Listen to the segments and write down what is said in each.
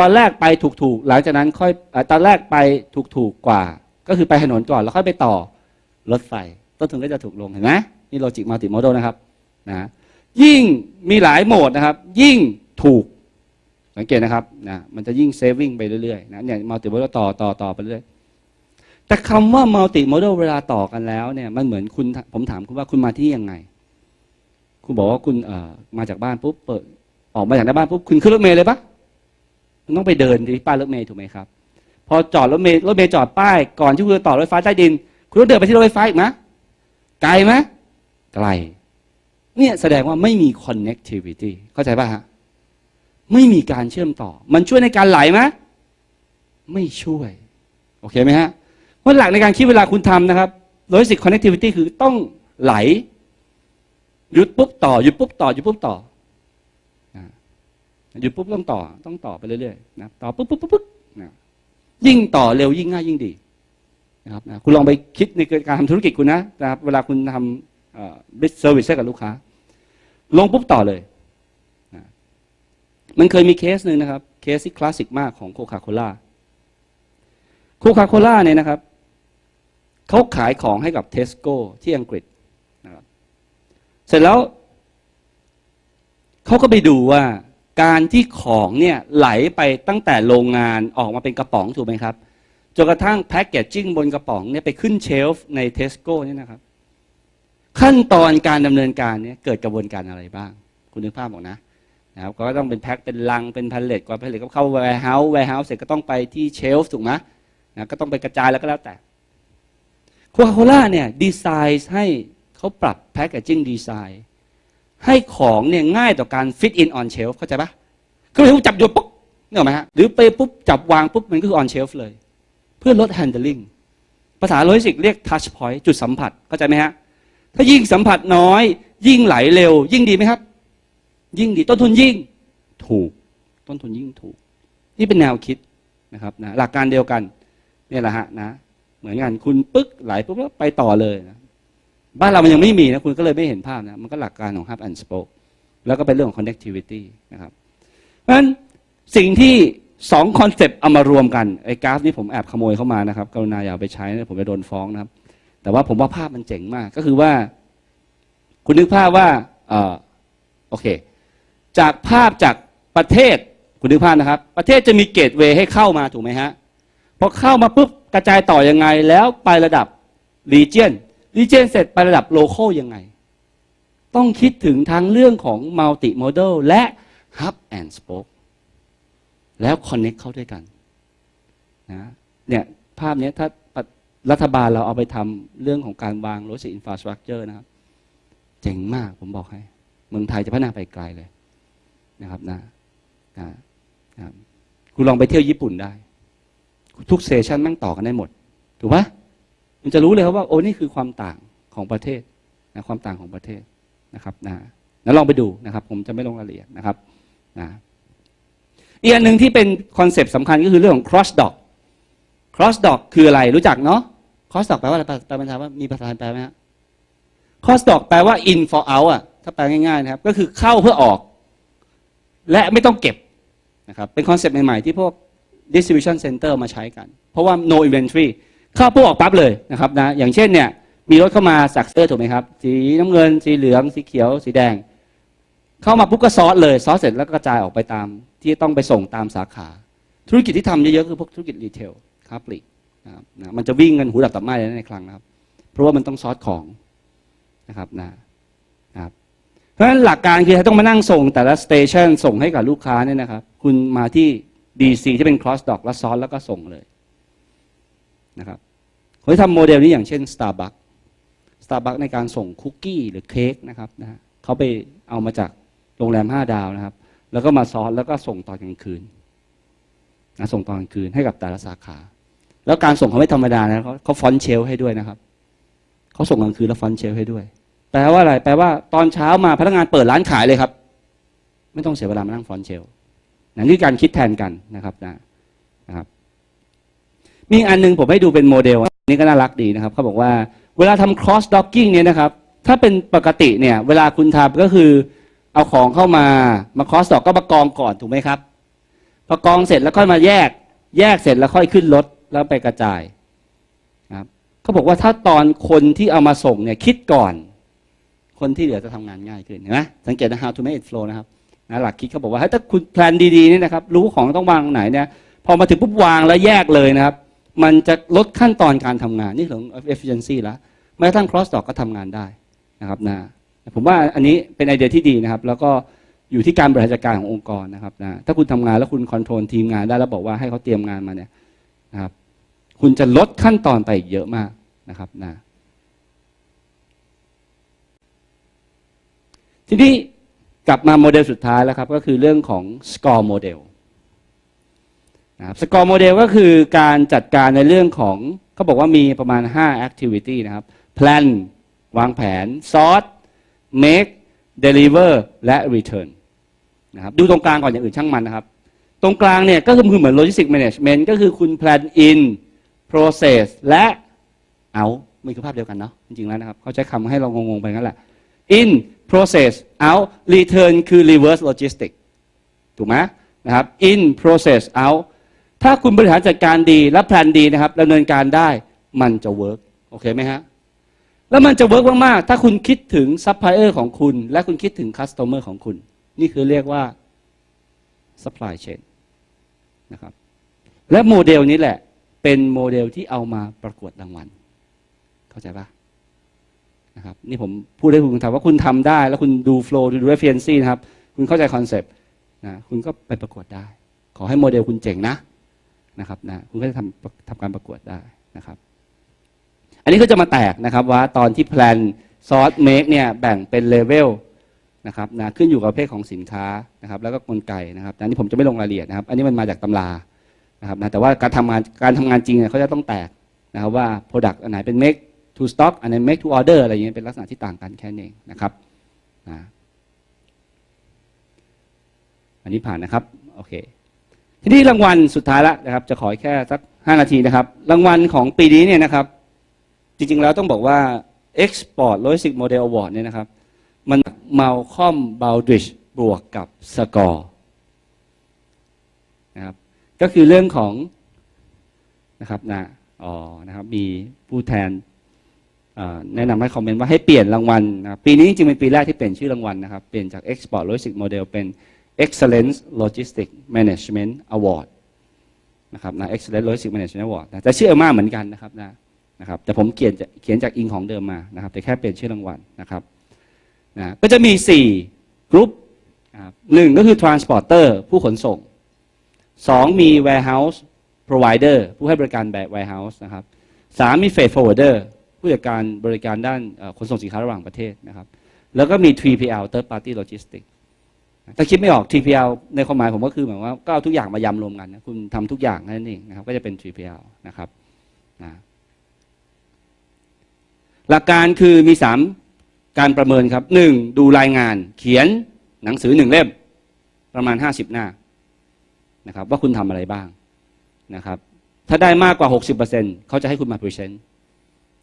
ตอนแรกไปถูกๆ หลังจากนั้นค่อยเอ่อตอนแรกไปถูกๆกว่า ก็คือไปถนนก่อนแล้วค่อยไปต่อรถไฟ ต้นทุนก็จะถูกลงเห็นไหมนี่โลจิกมัลติโมด l นะครับนะยิ่งมีหลายโหมดนะครับ ยิ่งถูกสังเกตนะครับนะมันจะยิ่งเซฟวิ่งไปเรื่อยๆนะเนี่ยมัลติโมด l ต่อต่อต่อไปเรื่อยแต่คำว่ามัลติโมด l เวลาต่อกันแล้วเนี่ยมันเหมือนคุณผมถามคุณว่าคุณมาที่นี่ยังไง คุณบอกว่าคุณเอ่อมาจากบ้านปุ๊บเปิดออกมาจากหน้าบ้านปุ๊บคุณขึ้นรถเมล์เลยปะ คุณต้องไปเดินที่ป้ายรถเมล์ถูกไหมครับ พอจอดรถเมล์รถเมล์จอดป้ายก่อนที่คุณจะต่อรถไฟใต้ดิน คุณต้องเดินไปที่รถไฟฟ้าอีกไหมไกลไหมไกลเนี่ยแสดงว่าไม่มี connectivity เข้าใจป่ะฮะไม่มีการเชื่อมต่อ มันช่วยในการไหลไหมไม่ช่วย โอเคไหมฮะเพราะหลักในการคิดเวลาคุณทำนะครับ logistic connectivity คือต้องไหล หยุดปุ๊บต่อ หยุดปุ๊บต่อ หยุดปุ๊บต่อ หยุดปุ๊บต้องต่อ ต้องต่อไปเรื่อยๆนะต่อปุ๊บปุ๊บปุ๊บปุ๊บนะยิ่งต่อเร็วยิ่งง่ายยิ่งดีนะครับนะคุณลองไปคิดในการทำธุรกิจคุณนะนะครับเวลาคุณทำบิสเซอร์วิสให้กับลูกค้า ลงปุ๊บต่อเลยนะมันเคยมีเคสหนึ่งนะครับ เคสที่คลาสสิกมากของโคคาโคล่าโคคาโคล่าเนี่ยนะครับเขาขายของให้กับเทสโก้ที่อังกฤษนะครับเสร็จแล้วเขาก็ไปดูว่า การที่ของเนี่ยไหลไปตั้งแต่โรงงานออกมาเป็นกระป๋องถูกไหมครับจนกระทั่งแพ็กเกจจิ้งบนกระป๋องเนี่ยไปขึ้นเชลฟ์ในเทสโก้เนี่ยนะครับ ขั้นตอนการดำเนินการเนี่ยเกิดกระบวนการอะไรบ้าง คุณนึกภาพออกนะนะครับก็ต้องเป็นแพ็คเป็นลังเป็นพันเลตกว่าพันเลตก็เข้าแวร์เฮาส์แวร์เฮาส์เสร็จก็ต้องไปที่เชลฟ์ถูกไหมนะก็ต้องไปกระจายแล้วก็แล้วแต่โคคาโคล่าเนี่ยดีไซน์ให้เขาปรับแพ็กเกจจิ้งดีไซน์ ให้ของเนี่ยง่ายต่อการฟิตอินออนเชลฟ์เข้าใจปะคือไม่ใช่จับโยนปุ๊บเนี่ยหรอไหมฮะหรือไปปุ๊บจับวางปุ๊บมันก็คือออนเชลฟ์เลย เพื่อลด handling ภาษาโลจิสติกเรียก touch point จุดสัมผัสเข้าใจไหมฮะถ้ายิ่งสัมผัสน้อย ยิ่งไหลเร็ว ยิ่งดีไหมครับ ยิ่งดีต้นทุนยิ่ง ถูก ต้นทุนยิ่งถูก นี่เป็นแนวคิดนะครับนะหลักการเดียวกันเนี่ยแหละฮะนะ เหมือนกันคุณปึ๊กไหลปุ๊บแล้วไปต่อเลยนะ บ้านเรามันยังไม่มีนะคุณก็เลยไม่เห็นภาพนะมันก็หลักการของ hub and spoke แล้วก็เป็นเรื่องของ connectivity นะครับ เพราะฉะนั้นสิ่งที่สองคอนเซปต์เอามารวมกันไอ้กราฟนี้ผมแอบขโมยเข้ามานะครับกรุณาอย่าไปใช้นะผมจะโดนฟ้องนะครับ แต่ว่าผมว่าภาพมันเจ๋งมากก็คือว่า คุณนึกภาพว่าเออโอเค จากภาพจากประเทศคุณนึกภาพนะครับ ประเทศจะมีเกตเวย์ให้เข้ามาถูกไหมฮะพอเข้ามาปุ๊บกระจายต่อยังไงแล้วไประดับรีเจียน รีเจนเสร็จไประดับโลโ a l ยังไง ต้องคิดถึงทั้งเรื่องของมัลติโมเดลและ Hub and Spoke แล้วคอนเน็กเข้าด้วยกันนะเนี่ยภาพนี้ถ้ารัฐบาลเราเอาไปทำเรื่องของการวางรถสิอินฟราสตรักเจอร์นะครับ เจ๋งมากผมบอกให้ เมืองไทยจะพัฒนาไปไกลเลยนะครับนะนะนะคุณลองไปเที่ยวญี่ปุ่นได้ ทุกเซสชันแม่งต่อกันได้หมด ถูกปะมั นจะรู้เลยครับว่าโอ้นี่คือความต่างของประเทศนะความต่างของประเทศนะครับนะแล้วลองไปดูนะครับ ผมจะไม่ลงรายละเอียดนะครับนะอีกอันหนึ่งที่เป็นคอนเซปต์สำคัญก็คือเรื่องของ cross dock cross dock คืออะไรรู้จักเนาะ cross dock แปลว่าอะไรแปลภาษาว่ามีภาษาไทยแปลไหมฮะ cross dock แปลว่า in for out อะถ้าแปลง่ายๆนะครับ ก็คือเข้าเพื่อออก และไม่ต้องเก็บนะครับเป็นคอนเซปต์ใหม่ๆ ที่พวก distribution center มาใช้กัน เพราะว่า no inventory เข้าพื่ออกปั๊บเลยนะครับนะอย่างเช่นเนี่ยมีรถเข้ามาสักเซอร์ถูกไหมครับ สีน้ำเงิน สีเหลือง สีเขียว สีแดง เข้ามาปุ๊บก็ซอสเลยซอสเสร็จแล้วก็กระจายออกไปตาม ที่ต้องไปส่งตามสาขา ธุรกิจที่ทำเยอะๆคือพวกธุรกิจรีเทลค้าปลีกนะครับนะมันจะวิ่งกันหูดับตับไม้เลยในครั้งนะครับ เพราะว่ามันต้องซอสของนะครับนะนะครับ เพราะฉะนั้นหลักการคือต้องมานั่งส่งแต่ละสเตชันส่งให้กับลูกค้าเนี่ยนะครับ คุณมาที่ DC ที่เป็น cross dock แล้วซอสแล้วก็ส่งเลยนะครับ เขาทำโมเดลนี้อย่างเช่น Starbucks Starbucks ในการส่งคุกกี้หรือเค้กนะครับนะฮะเขาไปเอามาจากโรงแรม 5 ดาวนะครับ แล้วก็มาซอสแล้วก็ส่งตอนกลางคืนนะส่งตอนกลางคืนให้กับแต่ละสาขา แล้วการส่งเขาไม่ธรรมดานะเขาเขาฟอนเชลให้ด้วยนะครับเขาส่งกลางคืนแล้วฟอนเชลให้ด้วย แปลว่าอะไร แปลว่าตอนเช้ามาพนักงานเปิดร้านขายเลยครับ ไม่ต้องเสียเวลามานั่งฟอนเชลนั่นคือการคิดแทนกันนะครับนะนะครับ มีอันนึงผมให้ดูเป็นโมเดล นนี้ก็น่ารักดีนะครับเขาบอกว่าเวลาทำ cross docking เนี่ยนะครับ ถ้าเป็นปกติเนี่ย เวลาคุณทำก็คือเอาของเข้ามามา cross dock ก็มากองก่อนถูกไหมครับพอกองเสร็จแล้วค่อยมาแยก แยกเสร็จแล้วค่อยขึ้นรถแล้วไปกระจายครับเขาบอกว่าถ้าตอนคนที่เอามาส่งเนี่ยคิดก่อน คนที่เหลือจะทำงานง่ายขึ้นเห็นไหมสังเกตนะ how to make it flow นะครับนะหลักคิดเขาบอกว่าถ้าคุณแพลนดีๆนี่นะครับ รู้ของต้องวางตรงไหนเนี่ย พอมาถึงปุ๊บวางแล้วแยกเลยนะครับ มันจะลดขั้นตอนการทำงานนี่ของ efficiency แล้วแม้กระทั่ง cross talk ก็ทำงานได้นะครับนะผมว่าอันนี้เป็นไอเดียที่ดีนะครับ แล้วก็อยู่ที่การบริหารจัดการขององค์กรนะครับนะถ้าคุณทำงานแล้วคุณคอนโทรลทีมงานได้แล้วบอกว่าให้เขาเตรียมงานมาเนี่ยนะครับ คุณจะลดขั้นตอนไปอีกเยอะมากนะครับนะทีนี้กลับมาโมเดลสุดท้ายแล้วครับ ก็คือเรื่องของ score model นะครับ score model ก็คือการจัดการในเรื่องของเขาบอกว่ามีประมาณ 5 activity นะครับ plan วางแผน sort make deliver และ return นะครับดูตรงกลางก่อนอย่างอื่นช่างมันนะครับ ตรงกลางเนี่ยก็คือเหมือน logistic management ก็คือคุณ plan in process และ out มันคือภาพเดียวกันเนาะจริงๆแล้วนะครับเขาใช้คำให้เรางงๆไปงั้นแหละ in process out return คือ reverse logistic ถูกไหมนะครับ in process out ถ้าคุณบริหารจัดการดีและแพลนดีนะครับดำเนินการได้มันจะเวิร์กโอเคไหมฮะแล้วมันจะเวิร์กมากๆถ้าคุณคิดถึงซัพพลายเออร์ของคุณ และคุณคิดถึงคัสเตอร์ของคุณ นี่คือเรียกว่า supply chain นะครับและโมเดลนี้แหละ เป็นโมเดลที่เอามาประกวดรางวัลเข้าใจปะนะครับนี่ผมพูดให้คุณทำว่าคุณทำได้ แล้วคุณดูโฟล์ดู efficiency นะครับ คุณเข้าใจคอนเซปต์นะคุณก็ไปประกวดได้ ขอให้โมเดลคุณเจ๋งนะ นะครับนะคุณก็จะทำทำการประกวดได้นะครับ อันนี้ก็จะมาแตกนะครับว่าตอนที่แพลนซอสเมคเนี่ยแบ่งเป็นเลเวลนะครับนะขึ้นอยู่กับประเภทของสินค้านะครับ แล้วก็กลไกนะครับอันนี้ผมจะไม่ลงรายละเอียดนะครับ อันนี้มันมาจากตำรานะครับนะแต่ว่าการทำงานการทำงานจริงเนี่ยเขาจะต้องแตกนะครับว่า Product อันไหนเป็น make to stock อันไหน make to order อะไรอย่างเงี้ยเป็นลักษณะที่ต่างกันแค่นั้นเองนะครับนะอันนี้ผ่านนะครับ โอเค ทีนี้รางวัลสุดท้ายแล้วนะครับ จะขอแค่สัก5นาทีนะครับ รางวัลของปีนี้เนี่ยนะครับ จริงๆแล้วต้องบอกว่า Export Logistics Model Award เนี่ยนะครับ มัน Malcolm Baldrige บวกกับสกอร์นะครับ ก็คือเรื่องของนะครับนะอ๋อนะครับมีผู้แทนแนะนำให้คอมเมนต์ว่าให้เปลี่ยนรางวัลนะครับปีนี้จริงๆเป็นปีแรกที่เปลี่ยนชื่อรางวัลนะครับ เปลี่ยนจาก Export Logistics Model เป็น Excellence Logistics Management Award นะครับนะ Excellence Logistics Management Award นะแต่ชื่อเอมาเหมือนกันนะครับนะนะครับแต่ผมเขียนจะเขียนจากอิงของเดิมมานะครับ แต่แค่เปลี่ยนชื่อรางวัลนะครับนะก็จะมี4กรุ๊ปนะหนึ่งก็คือ transporter ผู้ขนส่ง2มี warehouse provider ผู้ให้บริการแบบ warehouse นะครับสามมี freight forwarder ผู้จัดการบริการด้านขนส่งสินค้าระหว่างประเทศนะครับแล้วก็มี 3PL third party logistics ถ้าคิดไม่ออก 3PL ในความหมายผมก็คือหมายว่าก็เอาทุกอย่างมายำรวมกันนะคุณทำทุกอย่างนั่นเองนะครับก็จะเป็น 3PL นะครับนะหลักการคือมีสามการประเมินครับหนึ่งดูรายงาน เขียนหนังสือหนึ่งเล่ม ประมาณห้าสิบหน้านะครับว่าคุณทำอะไรบ้างนะครับ ถ้าได้มากกว่า 60%เขาจะให้คุณมาพรีเซนต์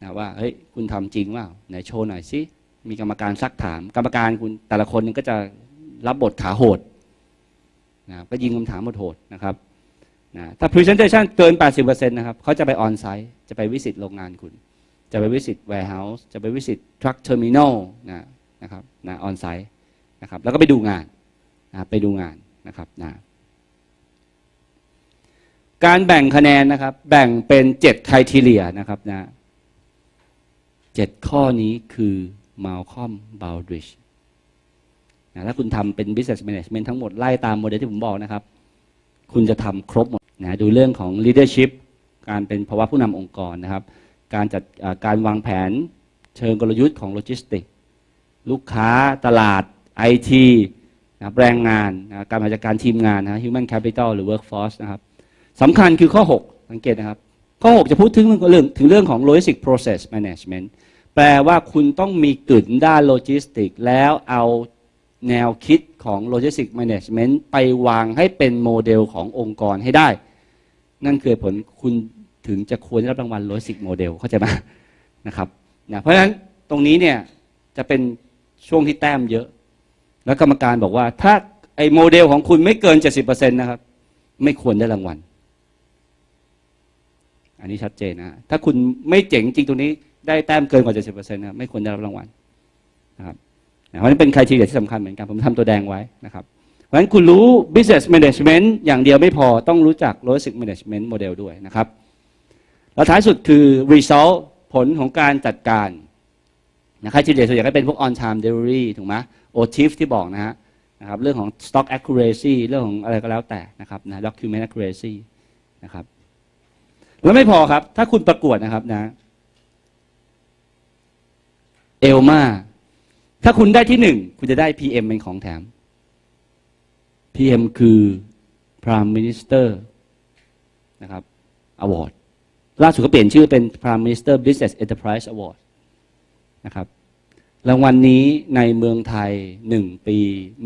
นะว่าเฮ้ยคุณทำจริงว่าไหนโชว์หน่อยสิมีกรรมการซักถาม กรรมการคุณแต่ละคนก็จะ รับบทขาโหดนะก็ยิงคำถามโหดๆนะครับนะถ้า presentation เกิน 80%นะครับเขาจะไปออนไซต์จะไปวิสิตโรงงานคุณ จะไปวิสิต warehouse จะไปวิสิต truck terminal นะนะครับนะออนไซต์นะครับแล้วก็ไปดูงานนะไปดูงานนะครับนะการแบ่งคะแนนนะครับ แบ่งเป็น7 criteria นะครับนะเจ็ดข้อนี้คือ Malcolm Baldrige นะถ้าคุณทำเป็น business management ทั้งหมดไล่ตามโมเดลที่ผมบอกนะครับ คุณจะทำครบหมดนะดูเรื่องของ leadership การเป็นภาวะผู้นำองค์กรนะครับ การจัดการวางแผนเชิงกลยุทธ์ของโลจิสติกลูกค้าตลาดไอทีนะแรงงานนะการบริหารจัดการทีมงานนะ human capital หรือ workforce นะครับสำคัญคือข้อ 6 สังเกตนะครับ ข้อ 6 จะพูดถึงเรื่องถึงเรื่องของ logistic process management แปลว่าคุณต้องมีกึ่นด้านโลจิสติก แล้วเอา แนวคิดของ logistic management ไปวางให้เป็นโมเดลขององค์กรให้ได้ นั่นคือผลคุณถึงจะควรได้รับรางวัล logistic model เข้าใจไหมนะครับนะเพราะฉะนั้นตรงนี้เนี่ยจะเป็นช่วงที่แต้มเยอะ แล้วกรรมการบอกว่าถ้าไอ้โมเดลของคุณไม่เกิน 70%นะครับ ไม่ควรได้รางวัล อันนี้ชัดเจนนะถ้าคุณไม่เจ๋งจริงตรงนี้ได้แต้มเกินกว่า 70%นะไม่ควรได้รับรางวัลนะครับ เพราะนั้นเป็นใครทีเดียที่สำคัญเหมือนกันผมทำตัวแดงไว้นะครับเพราะฉะนั้นคุณรู้ business management อย่างเดียวไม่พอต้องรู้จัก logistic management model ด้วยนะครับแล้วท้ายสุดคือ result ผลของการจัดการนะครับทีเดียส่วนใหญ่ก็เป็นพวก on time delivery ถูกไหม OTIF ที่บอกนะฮะนะครับเรื่องของ stock accuracy เรื่องของอะไรก็แล้วแต่นะครับนะ document accuracy นะครับแล้วไม่พอครับ ถ้าคุณประกวดนะครับนะเอลมา ถ้าคุณได้ที่หนึ่งคุณจะได้ PM เป็นของแถม PM คือ Prime Minister นะครับ Award ล่าสุดก็เปลี่ยนชื่อเป็น Prime Minister Business Enterprise Award นะครับรางวัลนนี้ในเมืองไทยหนึ่งปี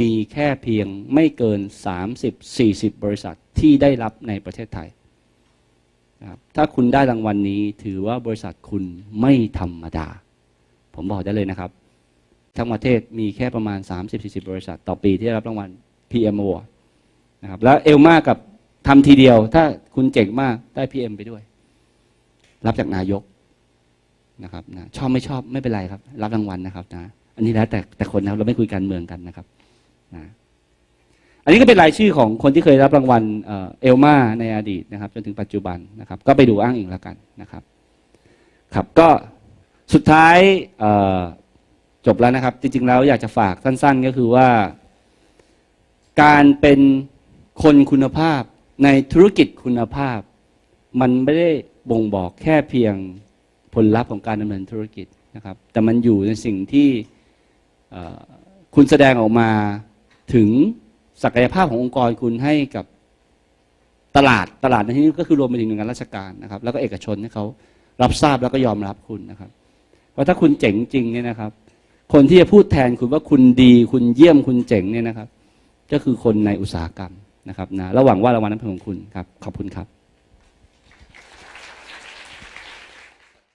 มีแค่เพียงไม่เกิน 30-40 บริษัทที่ได้รับในประเทศไทยนะครับถ้าคุณได้รางวัลนนี้ถือว่าบริษัทคุณไม่ธรรมดา ผมบอกได้เลยนะครับ ทั้งประเทศมีแค่ประมาณ 30-40 บริษัท ต่อปีที่ได้รับรางวัล PM Award นะครับแล้วเอลมากับทำทีเดียว ถ้าคุณเจ๋งมากได้ PM ไปด้วย รับจากนายกนะครับนะชอบไม่ชอบไม่เป็นไรครับ รับรางวัลนะครับนะอันนี้แล้วแต่แต่คนนะครับเราไม่คุยการเมืองกันนะครับนะอันนี้ก็เป็นรายชื่อของคนที่เคยรับรางวัลเอลมาในอดีตนะครับ จนถึงปัจจุบันนะครับ ก็ไปดูอ้างอิงแล้วกันนะครับ ครับก็สุดท้ายเจบแล้วนะครับ จริง ๆ แล้วอยากจะฝากสั้น ๆ ก็คือว่า การเป็นคนคุณภาพในธุรกิจคุณภาพ มันไม่ได้บ่งบอกแค่เพียงผลลัพธ์ของการดำเนินธุรกิจนะครับ แต่มันอยู่ในสิ่งที่คุณแสดงออกมาถึงศักยภาพขององค์กรคุณให้กับตลาดตลาดในที่นี้ก็คือรวมไปถึงหน่วยงานราชการนะครับ แล้วก็เอกชนให้เขารับทราบแล้วก็ยอมรับคุณนะครับ เพราะถ้าคุณเจ๋งจริงเนี่ยนะครับ คนที่จะพูดแทนคุณว่าคุณดีคุณเยี่ยมคุณเจ๋งเนี่ยนะครับ ก็คือคนในอุตสาหกรรมนะครับนะระหว่างว่า รางวัลนั้นเป็นของคุณครับ ขอบคุณครับ